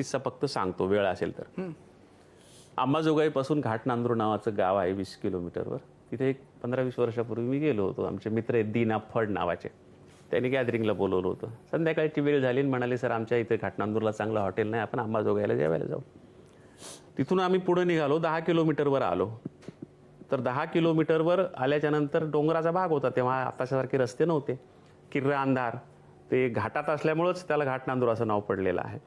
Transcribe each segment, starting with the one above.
किस्सा फक्त सांगतो वेळ असेल तर. अंबाजोगाईपासून घाट नांदूर नावाचं गाव आहे वीस किलोमीटरवर. तिथे एक पंधरा वीस वर्षापूर्वी मी गेलो होतो. आमचे मित्र आहेत दीना फड नावाचे. त्यांनी गॅदरिंगला बोलवलं होतं. संध्याकाळची वेळ झाली आणि म्हणाले सर आमच्या इथे घाटनांदूरला चांगलं हॉटेल नाही आपण अंबाजोगाईला जेवायला जाऊ. तिथून आम्ही पुढे निघालो दहा किलोमीटरवर आलो. तर दहा किलोमीटरवर आल्याच्यानंतर डोंगराचा भाग होता तेव्हा आतासारखे रस्ते नव्हते. किर्रा अंधार ते घाटात असल्यामुळंच त्याला घाट नांदूर असं नाव पडलेलं आहे.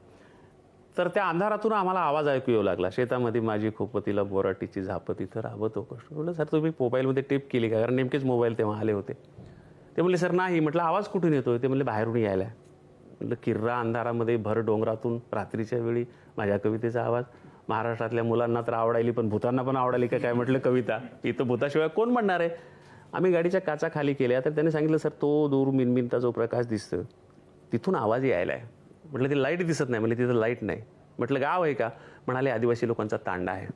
तर त्या अंधारातून आम्हाला आवाज ऐकू येऊ लागला. शेतामध्ये माझी खोपतीला बोराटीची झाप तिथं राबत कष्ट म्हटलं सर तुम्ही मोबाईलमध्ये टेप केली का? कारण नेमकेच मोबाईल तेव्हा आले होते. ते म्हणले सर नाही. म्हटलं आवाज कुठून येतोय? ते म्हणले बाहेरून यायला म्हटलं किर्रा अंधारामध्ये भर डोंगरातून रात्रीच्या वेळी माझ्या कवितेचा आवाज. महाराष्ट्रातल्या मुलांना तर आवडायली पण भूतांना पण आवडायली का काय? म्हटलं कविता इथं भूताशिवाय कोण म्हणणार आहे? आम्ही गाडीच्या काचा खाली केल्या तर त्यांनी सांगितलं सर तो दूर मिनमिनता जो प्रकाश दिसतो तिथून आवाज यायला आहे म्हटलं ती लाइट दिसत नाही. म्हणजे तिथं लाइट नाही. म्हटलं गाव आहे का? म्हणाले आदिवासी लोकांचा तांडा आहे.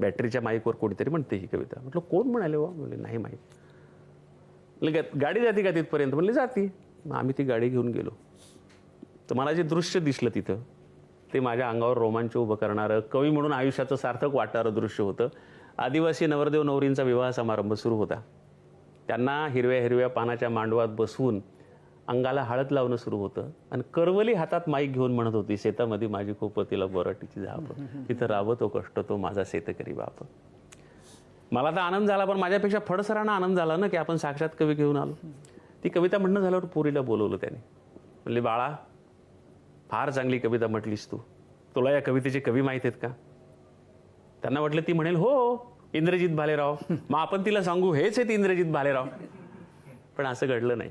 बॅटरीच्या माईकवर कोणीतरी म्हणते ही कविता. म्हटलं कोण म्हणाले हो? वा म्हणले नाही माहीत. म्हणलं गाडी जाते का तिथपर्यंत? म्हणले जाती. मग आम्ही ती गाडी घेऊन गेलो. तर मला जे दृश्य दिसलं तिथं ते माझ्या अंगावर रोमांच उभं करणारं कवी म्हणून आयुष्याचं सार्थक वाटणारं दृश्य होतं. आदिवासी नवरदेव नवरींचा विवाह समारंभ सुरू होता. त्यांना हिरव्या हिरव्या पानाच्या मांडवात बसवून अंगाला हळद लावणं सुरू होतं. आणि करवली हातात माईक घेऊन म्हणत होती शेतामध्ये माझी खूप तिला बोराटीची झाप. तिथं राबतो कष्ट तो माझा शेतकरी बाप. मला तर आनंद झाला पण माझ्यापेक्षा फडसरांना आनंद झाला ना की आपण साक्षात कवी घेऊन आलो. ती कविता म्हणणं झाल्यावर पुरीला बोलवलं त्याने. म्हणले बाळा फार चांगली कविता म्हटलीस तू. तुला या कवितेचे कवी माहीत आहेत का? त्यांना म्हटलं ती म्हणेल हो इंद्रजित भालेराव. मग आपण तिला सांगू हेच आहेत इंद्रजित भालेराव. पण असं घडलं नाही.